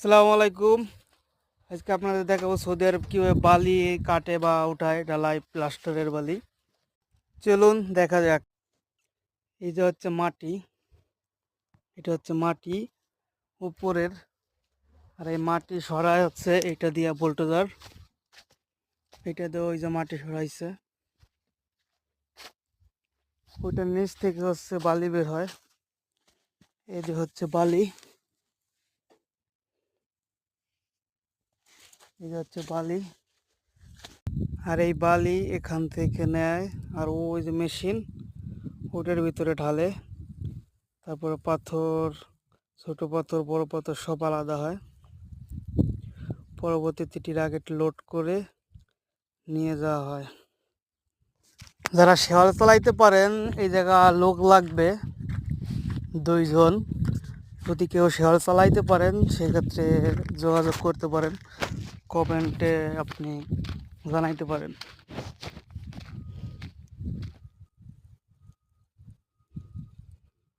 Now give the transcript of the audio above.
আসসালামু আলাইকুম। আজকে আপনাদের দেখাবো সৌদি আরব কীভাবে বালি কাটে বা উঠায়। ঢালাই প্লাস্টারের বালি। চলুন দেখা যাক। এই যে হচ্ছে মাটি। এটা হচ্ছে মাটি উপরের। আর এই মাটি সরাই হচ্ছে এটা দিয়া বোল্টোজার এটা দিয়ে ওই যে মাটি সরাইছে। ওইটার নিচ থেকে হচ্ছে বালি বের হয়। এই যে হচ্ছে বালি। এই হচ্ছে বালি। আর এই বালি এখান থেকে নেয়, আর ওই যে মেশিন, ওটার ভিতরে ঢালে। তারপরে পাথর, ছোট পাথর, বড় পাথর সব আলাদা হয়। পরবর্তীতে টিরাগেট লোড করে নিয়ে যাওয়া হয়। যারা শেওয়াল চালাইতে পারেন, এই জায়গা লোক লাগবে দুইজন। যদি কেউ শেওয়াল চালাইতে পারেন, সেক্ষেত্রে যোগাযোগ করতে পারেন। কমেন্টে আপনি জানাইতে পারেন।